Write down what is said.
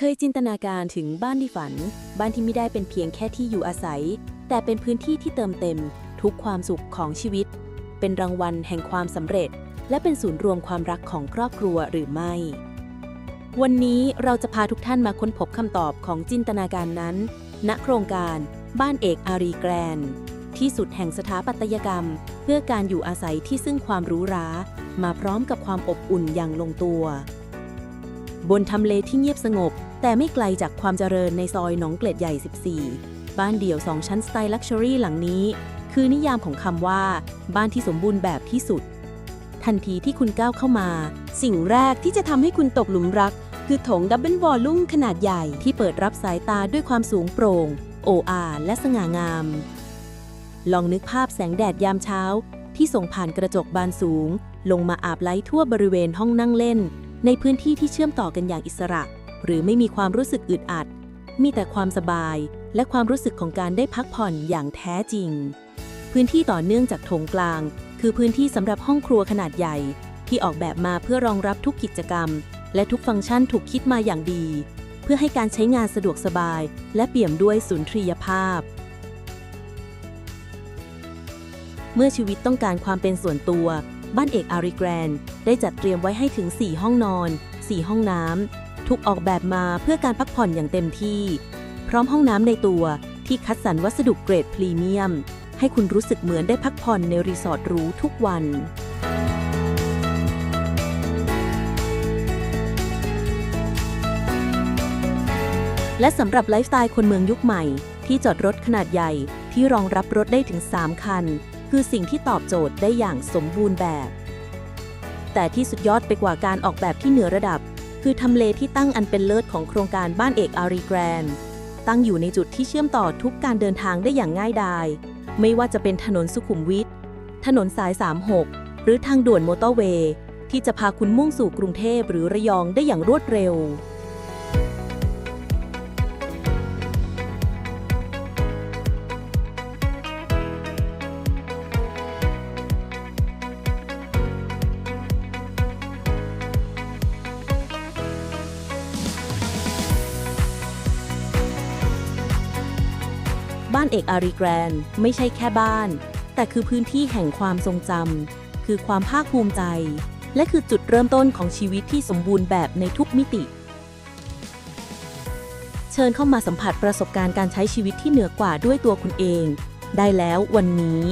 เคยจินตนาการถึงบ้านที่ฝัน บ้านที่ไม่ได้เป็นเพียงแค่ที่อยู่อาศัย แต่เป็นพื้นที่ที่เติมเต็ม ทุกความสุขของชีวิต เป็นรางวัลแห่งความสำเร็จ และเป็นศูนย์รวมความรักของครอบครัวหรือไม่ วันนี้เราจะพาทุกท่านมาค้นพบคำตอบของจินตนาการนั้น ณโครงการบ้านเอกอารีแกรนที่สุดแห่งสถาปัตยกรรม เพื่อการอยู่อาศัยที่ซึ่งความรู้รามาพร้อมกับความอบอุ่นอย่างลงตัว บนทำเลที่เงียบสงบ แต่ไม่ไกลจากความเจริญในซอยหนองเกล็ดใหญ่ 14 บ้านเดี่ยว2ชั้นสไตล์ลักชัวรี่หลังนี้ คือนิยามของคำว่า บ้านที่สมบูรณ์แบบที่สุด ทันทีที่คุณก้าวเข้ามา สิ่งแรกที่จะทำให้คุณตกหลุมรัก คือโถงดับเบิลวอลลุ่มขนาดใหญ่ที่เปิดรับสายตาด้วยความสูงโปร่ง โออาและสง่างาม ลองนึกภาพแสงแดดยามเช้า ที่ส่งผ่านกระจกบานสูง ลงมาอาบไล้ทั่วบริเวณห้องนั่งเล่น ในพื้นที่ที่เชื่อมต่อกันอย่างอิสระ หรือไม่มีความรู้สึกอึดอัด มีแต่ความสบายและความรู้สึกของการได้พักผ่อนอย่างแท้จริง พื้นที่ต่อเนื่องจากโถงกลาง คือพื้นที่สำหรับห้องครัวขนาดใหญ่ ที่ออกแบบมาเพื่อรองรับทุกกิจกรรม และทุกฟังก์ชันถูกคิดมาอย่างดี เพื่อให้การใช้งานสะดวกสบาย และเปี่ยมด้วยสุนทรียภาพ เมื่อชีวิตต้องการความเป็นส่วนตัว บ้านเอกอารีแกรนด์ได้จัดเตรียมไว้ให้ถึง 4 ห้องนอน 4 ห้องน้ำ ถูกออกแบบมาเพื่อการพักผ่อนอย่างเต็มที่ พร้อมห้องน้ำในตัวที่คัดสรรวัสดุเกรดพรีเมียม ให้คุณรู้สึกเหมือนได้พักผ่อนในรีสอร์ทหรูทุกวันและสำหรับไลฟ์สไตล์คนเมืองยุคใหม่ ที่จอดรถขนาดใหญ่ที่รองรับรถได้ถึง 3 คัน คือสิ่งที่ตอบโจทย์ได้อย่างสมบูรณ์แบบ แต่ที่สุดยอดไปกว่าการออกแบบที่เหนือระดับ คือทำเลที่ตั้งอันเป็นเลิศของโครงการบ้านเอกอารีแกรนด์ตั้งอยู่ในจุดที่เชื่อมต่อทุกการเดินทางได้อย่างง่ายดายไม่ว่าจะเป็นถนนสุขุมวิทถนนสาย 36 หรือทางด่วนมอเตอร์เวย์ที่จะพาคุณมุ่งสู่กรุงเทพหรือระยองได้อย่างรวดเร็ว บ้านเอกอารีแกรนไม่ใช่แค่บ้าน แต่คือพื้นที่แห่งความทรงจำคือความภาคภูมิใจ และคือจุดเริ่มต้นของชีวิตที่สมบูรณ์แบบในทุกมิติ เชิญเข้ามาสัมผัสประสบการณ์การใช้ชีวิตที่เหนือกว่าด้วยตัวคุณเอง ได้แล้ววันนี้